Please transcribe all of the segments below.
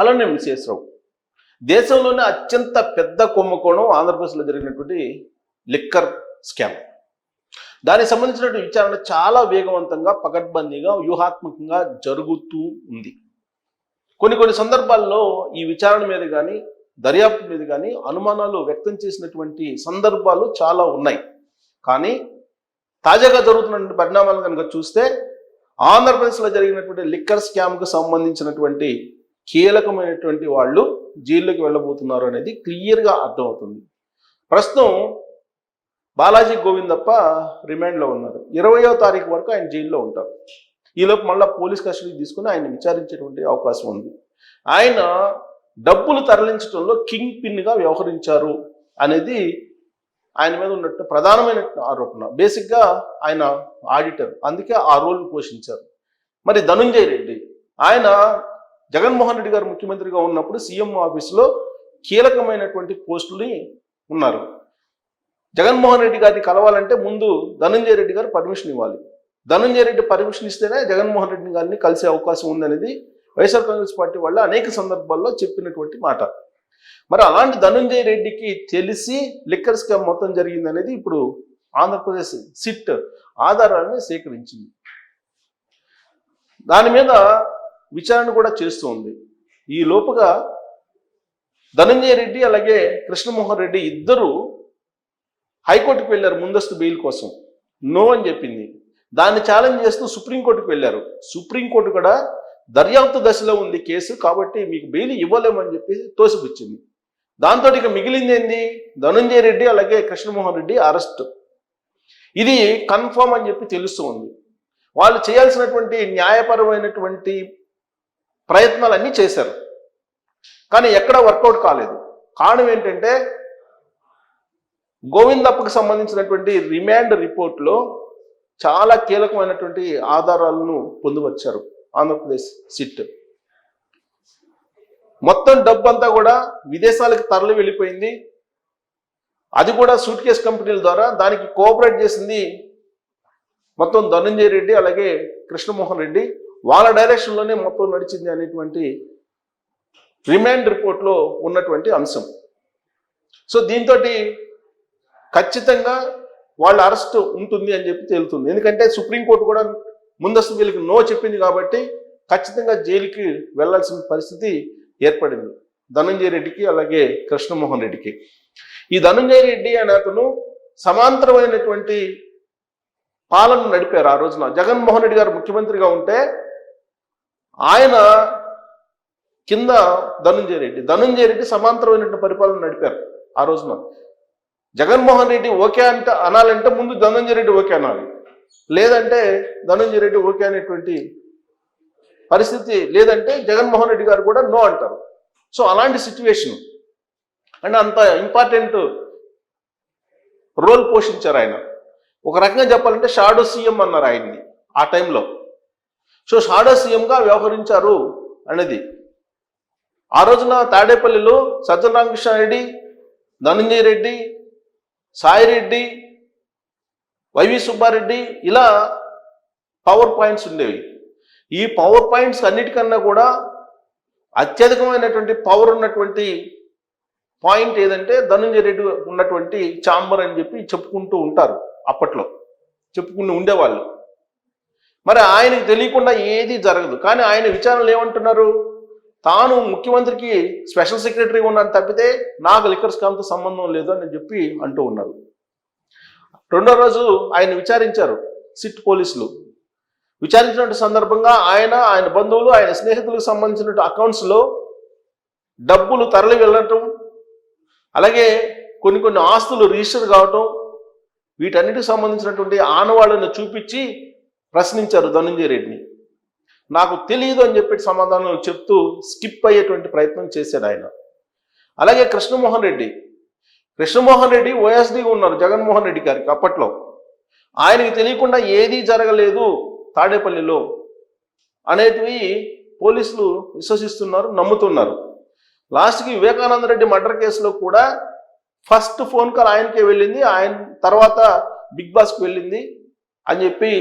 అలానే విశేషరావు దేశంలోనే అత్యంత పెద్ద కుంభకోణం ఆంధ్రప్రదేశ్లో జరిగినటువంటి లిక్కర్ స్కామ్. దానికి సంబంధించినటువంటి విచారణ చాలా వేగవంతంగా పకడ్బందీగా వ్యూహాత్మకంగా జరుగుతూ ఉంది. కొన్ని కొన్ని సందర్భాల్లో ఈ విచారణ మీద కానీ దర్యాప్తు మీద కానీ అనుమానాలు వ్యక్తం చేసినటువంటి సందర్భాలు చాలా ఉన్నాయి. కానీ తాజాగా జరుగుతున్నటువంటి పరిణామాలు కనుక చూస్తే ఆంధ్రప్రదేశ్లో జరిగినటువంటి లిక్కర్ స్కామ్కు సంబంధించినటువంటి కీలకమైనటువంటి వాళ్ళు జైల్లోకి వెళ్ళబోతున్నారు అనేది క్లియర్గా అర్థమవుతుంది. ప్రస్తుతం బాలాజీ గోవిందప్ప రిమాండ్లో ఉన్నారు. ఇరవయో తారీఖు వరకు ఆయన జైల్లో ఉంటారు. ఈలోపు మళ్ళీ పోలీస్ కస్టడీ తీసుకుని ఆయన విచారించేటువంటి అవకాశం ఉంది. ఆయన డబ్బులు తరలించడంలో కింగ్ పిన్గా వ్యవహరించారు అనేది ఆయన మీద ఉన్నట్టు ప్రధానమైన ఆరోపణ. బేసిక్గా ఆయన ఆడిటర్. అందుకే ఆ రోల్ పోషించారు. మరి ధనుంజయ రెడ్డి ఆయన జగన్మోహన్ రెడ్డి గారు ముఖ్యమంత్రిగా ఉన్నప్పుడు సీఎం ఆఫీస్లో కీలకమైనటువంటి పోస్టుని ఉన్నారు. జగన్మోహన్ రెడ్డి గారిని కలవాలంటే ముందు ధనంజయ రెడ్డి గారు పర్మిషన్ ఇవ్వాలి. ధనంజయ రెడ్డి పర్మిషన్ ఇస్తేనే జగన్మోహన్ రెడ్డి గారిని కలిసే అవకాశం ఉందనేది వైఎస్ఆర్ కాంగ్రెస్ పార్టీ వాళ్ళు అనేక సందర్భాల్లో చెప్పినటువంటి మాట. మరి అలాంటి ధనంజయ రెడ్డికి తెలిసి లిక్కర్ స్కామ్ మొత్తం జరిగిందనేది ఇప్పుడు ఆంధ్రప్రదేశ్ సిట్ ఆధారాన్ని సేకరించింది. దాని మీద విచారణ కూడా చేస్తూ ఉంది. ఈ లోపుగా ధనంజయ రెడ్డి అలాగే కృష్ణమోహన్ రెడ్డి ఇద్దరు హైకోర్టుకు వెళ్ళారు ముందస్తు బెయిల్ కోసం. నో అని చెప్పింది. దాన్ని ఛాలెంజ్ చేస్తూ సుప్రీంకోర్టుకు వెళ్ళారు. సుప్రీంకోర్టు కూడా దర్యాప్తు దశలో ఉంది కేసు కాబట్టి మీకు బెయిల్ ఇవ్వలేమని చెప్పి తోసిపుచ్చింది. దాంతో ఇక మిగిలింది ఏంది? ధనుంజయ రెడ్డి అలాగే కృష్ణమోహన్ రెడ్డి అరెస్ట్. ఇది కన్ఫర్మ్ అని చెప్పి తెలుస్తూ ఉంది. వాళ్ళు చేయాల్సినటువంటి న్యాయపరమైనటువంటి ప్రయత్నాలన్నీ చేశారు. కానీ ఎక్కడ వర్కౌట్ కాలేదు. కారణం ఏంటంటే గోవిందప్పకు సంబంధించినటువంటి రిమాండ్ రిపోర్ట్లో చాలా కీలకమైనటువంటి ఆధారాలను పొందువచ్చారు ఆంధ్రప్రదేశ్ సిట్. మొత్తం డబ్బు అంతా కూడా విదేశాలకు తరలి వెళ్ళిపోయింది. అది కూడా సూట్ కేస్ కంపెనీల ద్వారా దానికి కోఆపరేట్ చేసింది మొత్తం ధనంజయ రెడ్డి అలాగే కృష్ణమోహన్ రెడ్డి. వాళ్ళ డైరెక్షన్లోనే మొత్తం నడిచింది అనేటువంటి రిమాండ్ రిపోర్ట్లో ఉన్నటువంటి అంశం. సో దీంతో ఖచ్చితంగా వాళ్ళ అరెస్ట్ ఉంటుంది అని చెప్పి తేలుతుంది. ఎందుకంటే సుప్రీంకోర్టు కూడా ముందస్తు వీళ్ళకి నో చెప్పింది కాబట్టి ఖచ్చితంగా జైలుకి వెళ్ళాల్సిన పరిస్థితి ఏర్పడింది. ధనంజయ రెడ్డికి అలాగే కృష్ణమోహన్ రెడ్డికి. ఈ ధనంజయ రెడ్డి అనే అతను సమాంతరమైనటువంటి పాలన నడిపారు ఆ రోజున. జగన్మోహన్ రెడ్డి గారు ముఖ్యమంత్రిగా ఉంటే ఆయన కింద ధనుంజయ రెడ్డి. ధనుంజయ రెడ్డి సమాంతరమైనటువంటి పరిపాలన నడిపారు ఆ రోజున. జగన్మోహన్ రెడ్డి ఓకే అంటే అనాలంటే ముందు ధనంజయ రెడ్డి ఓకే అనాలి. లేదంటే ధనంజయ రెడ్డి ఓకే అనేటువంటి పరిస్థితి లేదంటే జగన్మోహన్ రెడ్డి గారు కూడా నో అంటారు. సో అలాంటి సిచ్యువేషన్. అంటే అంత ఇంపార్టెంట్ రోల్ పోషించారు ఆయన. ఒక రకంగా చెప్పాలంటే షాడో సీఎం అన్నారు ఆయన్ని ఆ టైంలో. సో షాడో సీఎంగా వ్యవహరించారు అనేది. ఆ రోజున తాడేపల్లిలో సజ్జన రామకృష్ణారెడ్డి ధనంజయ రెడ్డి సాయిరెడ్డి వైవి సుబ్బారెడ్డి ఇలా పవర్ పాయింట్స్ ఉండేవి. ఈ పవర్ పాయింట్స్ అన్నిటికన్నా కూడా అత్యధికమైనటువంటి పవర్ ఉన్నటువంటి పాయింట్ ఏదంటే ధనంజయ రెడ్డి ఉన్నటువంటి ఛాంబర్ అని చెప్పి చెప్పుకుంటూ ఉంటారు అప్పట్లో. చెప్పుకుని ఉండేవాళ్ళు. మరి ఆయనకి తెలియకుండా ఏది జరగదు. కానీ ఆయన విచారణలు ఏమంటున్నారు? తాను ముఖ్యమంత్రికి స్పెషల్ సెక్రటరీ ఉన్నాను తప్పితే నాకు లిక్కర్ స్కామ్తో సంబంధం లేదు అని చెప్పి అంటూ ఉన్నారు. రెండో రోజు ఆయన విచారించారు సిట్ పోలీసులు. విచారించిన సందర్భంగా ఆయన ఆయన బంధువులు ఆయన స్నేహితులకు సంబంధించిన అకౌంట్స్లో డబ్బులు తరలి వెళ్ళటం అలాగే కొన్ని కొన్ని ఆస్తులు రిజిస్టర్ కావటం వీటన్నిటికి సంబంధించినటువంటి ఆనవాళ్ళను చూపించి ప్రశ్నించారు ధనంజయ రెడ్డిని. నాకు తెలియదు అని చెప్పి సమాధానం చెప్తూ స్కిప్ అయ్యేటువంటి ప్రయత్నం చేశాడు ఆయన. అలాగే కృష్ణమోహన్ రెడ్డి. కృష్ణమోహన్ రెడ్డి ఓఎస్డీగా ఉన్నారు జగన్మోహన్ రెడ్డి గారికి అప్పట్లో. ఆయనకి తెలియకుండా ఏదీ జరగలేదు తాడేపల్లిలో అనేటివి పోలీసులు విశ్వసిస్తున్నారు నమ్ముతున్నారు. లాస్ట్కి వివేకానంద రెడ్డి మర్డర్ కేసులో కూడా ఫస్ట్ ఫోన్ కాల్ ఆయనకే వెళ్ళింది ఆయన తర్వాత బిగ్ బాస్కి వెళ్ళింది అని చెప్పి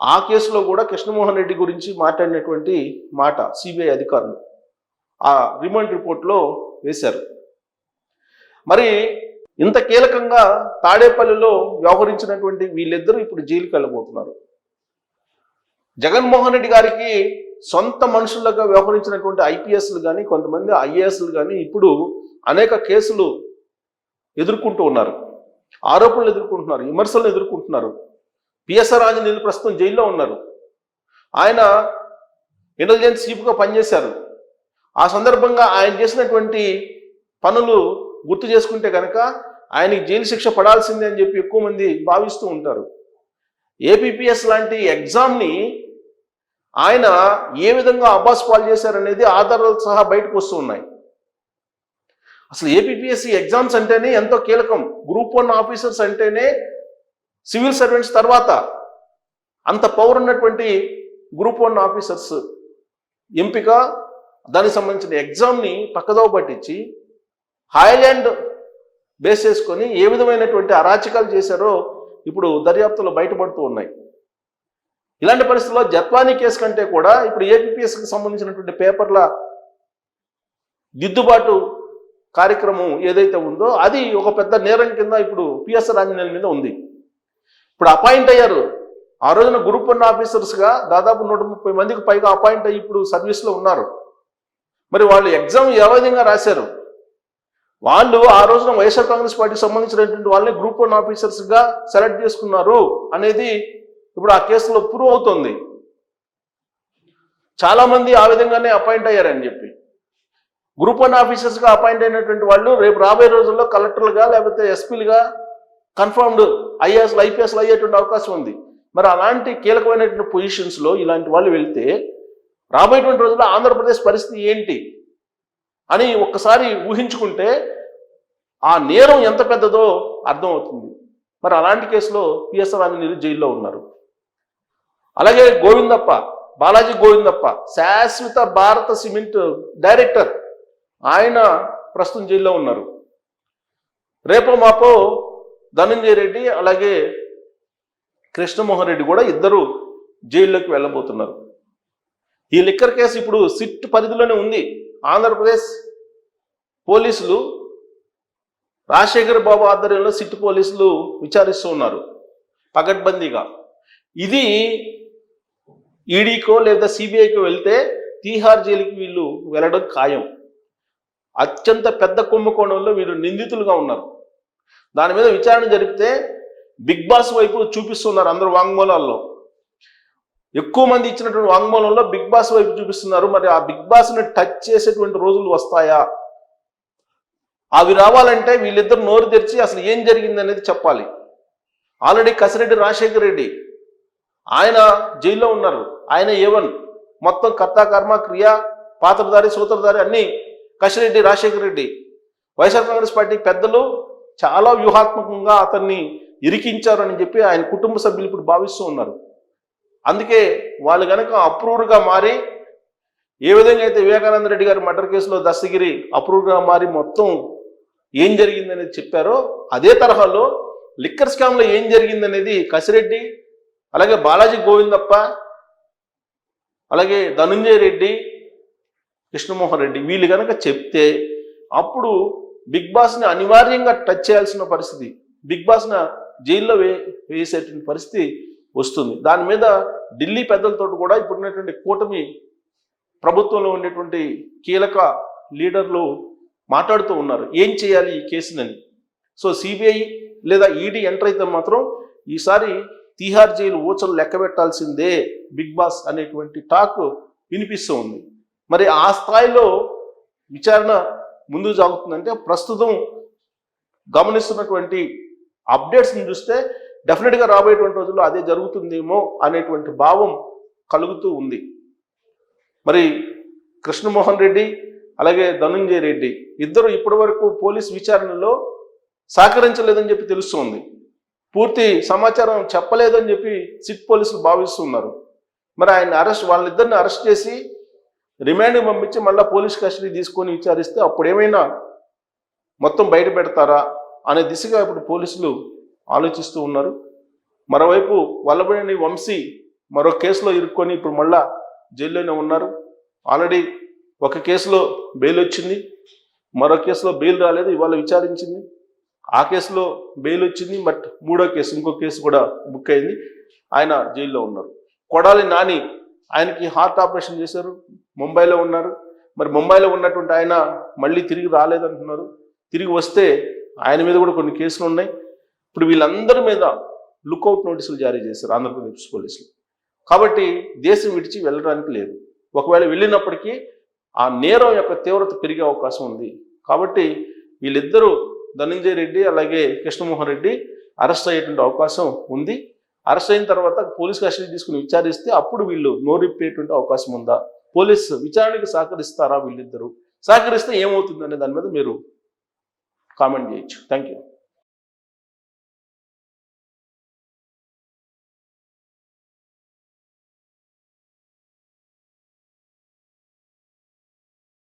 ఆ కేసులో కూడా కృష్ణమోహన్ రెడ్డి గురించి మాట్లాడినటువంటి మాట సిబిఐ అధికారులు ఆ రిమాండ్ రిపోర్ట్లో వేశారు. మరి ఇంత కీలకంగా తాడేపల్లిలో వ్యవహరించినటువంటి వీళ్ళిద్దరూ ఇప్పుడు జైలుకి వెళ్ళబోతున్నారు. జగన్మోహన్ రెడ్డి గారికి సొంత మనుషులుగా వ్యవహరించినటువంటి ఐపీఎస్లు కానీ కొంతమంది ఐఏఎస్లు కానీ ఇప్పుడు అనేక కేసులు ఎదుర్కొంటూ ఉన్నారు. ఆరోపణలు ఎదుర్కొంటున్నారు విమర్శలు ఎదుర్కొంటున్నారు. పిఎస్ఆర్ ఆంజనేయులు ప్రస్తుతం జైల్లో ఉన్నారు. ఆయన ఇంటెలిజెన్స్ చీఫ్గా పనిచేశారు. ఆ సందర్భంగా ఆయన చేసినటువంటి పనులు గుర్తు చేసుకుంటే కనుక ఆయనకి జైలు శిక్ష పడాల్సిందే అని చెప్పి ఎక్కువ మంది భావిస్తూ ఉంటారు. ఏపీపీఎస్ లాంటి ఎగ్జామ్ని ఆయన ఏ విధంగా అబ్బాస్ పాలు చేశారనేది ఆధారాలు సహా బయటకు వస్తూ ఉన్నాయి. అసలు ఏపీపీఎస్సీ ఎగ్జామ్స్ అంటేనే ఎంతో కీలకం. గ్రూప్ వన్ ఆఫీసర్స్ అంటేనే సివిల్ సర్వెంట్స్ తర్వాత అంత పవర్ ఉన్నటువంటి గ్రూప్ వన్ ఆఫీసర్స్ ఎంపిక దానికి సంబంధించిన ఎగ్జామ్ని పక్కదోవ పట్టించి హాయ్లాండ్ బేస్ చేసుకొని ఏ విధమైనటువంటి అరాచకాలు చేశారో ఇప్పుడు దర్యాప్తులో బయటపడుతూ ఉన్నాయి. ఇలాంటి పరిస్థితుల్లో జత్వానీ కేసు కంటే కూడా ఇప్పుడు ఏపీఎస్కి సంబంధించినటువంటి పేపర్ల దిద్దుబాటు కార్యక్రమం ఏదైతే ఉందో అది ఒక పెద్ద నేరం కింద ఇప్పుడు పిఎస్ఆర్ ఆంజనేయుల మీద ఉంది. ఇప్పుడు అపాయింట్ అయ్యారు. ఆ రోజున గ్రూప్ వన్ ఆఫీసర్స్గా దాదాపు నూట ముప్పై మందికి పైగా అపాయింట్ అయ్యి ఇప్పుడు సర్వీస్లో ఉన్నారు. మరి వాళ్ళు ఎగ్జామ్ ఏ విధంగా రాశారు? వాళ్ళు ఆ రోజున వైఎస్ఆర్ కాంగ్రెస్ పార్టీకి సంబంధించినటువంటి వాళ్ళని గ్రూప్ వన్ ఆఫీసర్స్గా సెలెక్ట్ చేసుకున్నారు అనేది ఇప్పుడు ఆ కేసులో ప్రూవ్ అవుతుంది. చాలామంది ఆ విధంగానే అపాయింట్ అయ్యారని చెప్పి. గ్రూప్ వన్ ఆఫీసర్స్గా అపాయింట్ అయినటువంటి వాళ్ళు రేపు రాబోయే రోజుల్లో కలెక్టర్లుగా లేకపోతే ఎస్పీలుగా కన్ఫర్మ్డ్ ఐఏఎస్లు ఐపీఎస్లు అయ్యేటువంటి అవకాశం ఉంది. మరి అలాంటి కీలకమైనటువంటి పొజిషన్స్లో ఇలాంటి వాళ్ళు వెళ్తే రాబోయేటువంటి రోజుల్లో ఆంధ్రప్రదేశ్ పరిస్థితి ఏంటి అని ఒక్కసారి ఊహించుకుంటే ఆ నేరం ఎంత పెద్దదో అర్థమవుతుంది. మరి అలాంటి కేసులో పిఎస్ఆర్ ఆంజనేయులు జైల్లో ఉన్నారు. అలాగే గోవిందప్ప బాలాజీ గోవిందప్ప శాశ్వత భారత సిమెంట్ డైరెక్టర్ ఆయన ప్రస్తుతం జైల్లో ఉన్నారు. రేపో మాపో ధనంజయ రెడ్డి అలాగే కృష్ణమోహన్ రెడ్డి కూడా ఇద్దరు జైల్లోకి వెళ్ళబోతున్నారు. ఈ లిక్కర్ కేసు ఇప్పుడు సిట్ పరిధిలోనే ఉంది. ఆంధ్రప్రదేశ్ పోలీసులు రాజశేఖర్ బాబు ఆధ్వర్యంలో సిట్ పోలీసులు విచారిస్తూ ఉన్నారు. పగడ్బందీగా ఇది ఈడీకో లేదా సిబిఐకో వెళ్తే తీహార్ జైలుకి వీళ్ళు వెళ్ళడం ఖాయం. అత్యంత పెద్ద కుంభకోణంలో వీళ్ళు నిందితులుగా ఉన్నారు. దాని మీద విచారణ జరిపితే బిగ్ బాస్ వైపు చూపిస్తున్నారు అందరు వాంగ్మూలాల్లో. ఎక్కువ మంది ఇచ్చినటువంటి వాంగ్మూలంలో బిగ్ బాస్ వైపు చూపిస్తున్నారు. మరి ఆ బిగ్ బాస్ని టచ్ చేసేటువంటి రోజులు వస్తాయా? అవి రావాలంటే వీళ్ళిద్దరు నోరు తెరిచి అసలు ఏం జరిగింది అనేది చెప్పాలి. ఆల్రెడీ కసిరెడ్డి రాజశేఖర్ రెడ్డి ఆయన జైల్లో ఉన్నారు. ఆయన ఏవన్ మొత్తం కర్త కర్మ క్రియ పాత్రధారి సూత్రధారి అన్ని కసిరెడ్డి రాజశేఖర్ రెడ్డి. వైఎస్ఆర్ కాంగ్రెస్ పార్టీ పెద్దలు చాలా వ్యూహాత్మకంగా అతన్ని ఇరికించారని చెప్పి ఆయన కుటుంబ సభ్యులు ఇప్పుడు భావిస్తూ ఉన్నారు. అందుకే వాళ్ళు కనుక అప్రూవ్డ్గా మారి ఏ విధంగా అయితే వివేకానంద రెడ్డి గారి మర్డర్ కేసులో దస్తగిరి అప్రూవ్డ్గా మారి మొత్తం ఏం జరిగిందనేది చెప్పారో అదే తరహాలో లిక్కర్ స్కామ్లో ఏం జరిగిందనేది కసిరెడ్డి అలాగే బాలాజీ గోవిందప్ప అలాగే ధనుంజయ రెడ్డి కృష్ణమోహన్ రెడ్డి వీళ్ళు కనుక చెప్తే అప్పుడు బిగ్ బాస్ని అనివార్యంగా టచ్ చేయాల్సిన పరిస్థితి బిగ్ బాస్ని జైల్లో వే వేసేటువంటి పరిస్థితి వస్తుంది. దాని మీద ఢిల్లీ పెద్దలతో కూడా ఇప్పుడు ఉన్నటువంటి కూటమి ప్రభుత్వంలో ఉండేటువంటి కీలక లీడర్లు మాట్లాడుతూ ఉన్నారు. ఏం చేయాలి ఈ కేసునని సో సిబిఐ లేదా ఈడీ ఎంటర్ అయితే మాత్రం ఈసారి తీహార్ జైలు ఊచలు లెక్క పెట్టాల్సిందే బిగ్ బాస్ అనేటువంటి టాక్ వినిపిస్తూ ఉంది. మరి ఆ స్థాయిలో విచారణ ముందుకు సాగుతుందంటే ప్రస్తుతం గమనిస్తున్నటువంటి అప్డేట్స్ని చూస్తే డెఫినెట్గా రాబోయేటువంటి రోజుల్లో అదే జరుగుతుందేమో అనేటువంటి భావం కలుగుతూ ఉంది. మరి కృష్ణమోహన్ రెడ్డి అలాగే ధనుంజయ రెడ్డి ఇద్దరు ఇప్పటి వరకు పోలీస్ విచారణలో సహకరించలేదని చెప్పి తెలుస్తోంది. పూర్తి సమాచారం చెప్పలేదని చెప్పి సిట్ పోలీసులు భావిస్తున్నారు. మరి ఆయన అరెస్ట్ వాళ్ళిద్దరిని అరెస్ట్ చేసి రిమాండ్ పంపించి మళ్ళీ పోలీస్ కస్టడీ తీసుకొని విచారిస్తే అప్పుడు ఏమైనా మొత్తం బయట పెడతారా అనే దిశగా ఇప్పుడు పోలీసులు ఆలోచిస్తూ ఉన్నారు. మరోవైపు వల్లభనేని వంశీ మరో కేసులో ఇరుక్కొని ఇప్పుడు మళ్ళా జైల్లోనే ఉన్నారు. ఆల్రెడీ ఒక కేసులో బెయిల్ వచ్చింది మరో కేసులో బెయిల్ రాలేదు ఇవాళ విచారించింది. ఆ కేసులో బెయిల్ వచ్చింది బట్ మూడో కేసు ఇంకో కేసు కూడా బుక్ అయింది. ఆయన జైల్లో ఉన్నారు. కొడాలి నాని ఆయనకి హార్ట్ ఆపరేషన్ చేశారు. ముంబైలో ఉన్నారు. మరి ముంబైలో ఉన్నటువంటి ఆయన మళ్ళీ తిరిగి రాలేదంటున్నారు. తిరిగి వస్తే ఆయన మీద కూడా కొన్ని కేసులు ఉన్నాయి. ఇప్పుడు వీళ్ళందరి మీద లుకౌట్ నోటీసులు జారీ చేశారు ఆంధ్రప్రదేశ్ పోలీసులు. కాబట్టి దేశం విడిచి వెళ్ళడానికి లేదు. ఒకవేళ వెళ్ళినప్పటికీ ఆ నేరం యొక్క తీవ్రత పెరిగే అవకాశం ఉంది. కాబట్టి వీళ్ళిద్దరూ ధనంజయ రెడ్డి అలాగే కృష్ణమోహన్ రెడ్డి అరెస్ట్ అయ్యేటువంటి అవకాశం ఉంది. అరెస్ట్ అయిన తర్వాత పోలీస్ కస్టడీ తీసుకుని విచారిస్తే అప్పుడు వీళ్ళు నోరిప్పేటువంటి అవకాశం ఉందా? పోలీస్ విచారణకు సహకరిస్తారా వీళ్ళిద్దరూ? సహకరిస్తే ఏమవుతుంది అనే దాని మీద మీరు కామెంట్ చేయొచ్చు. Thank you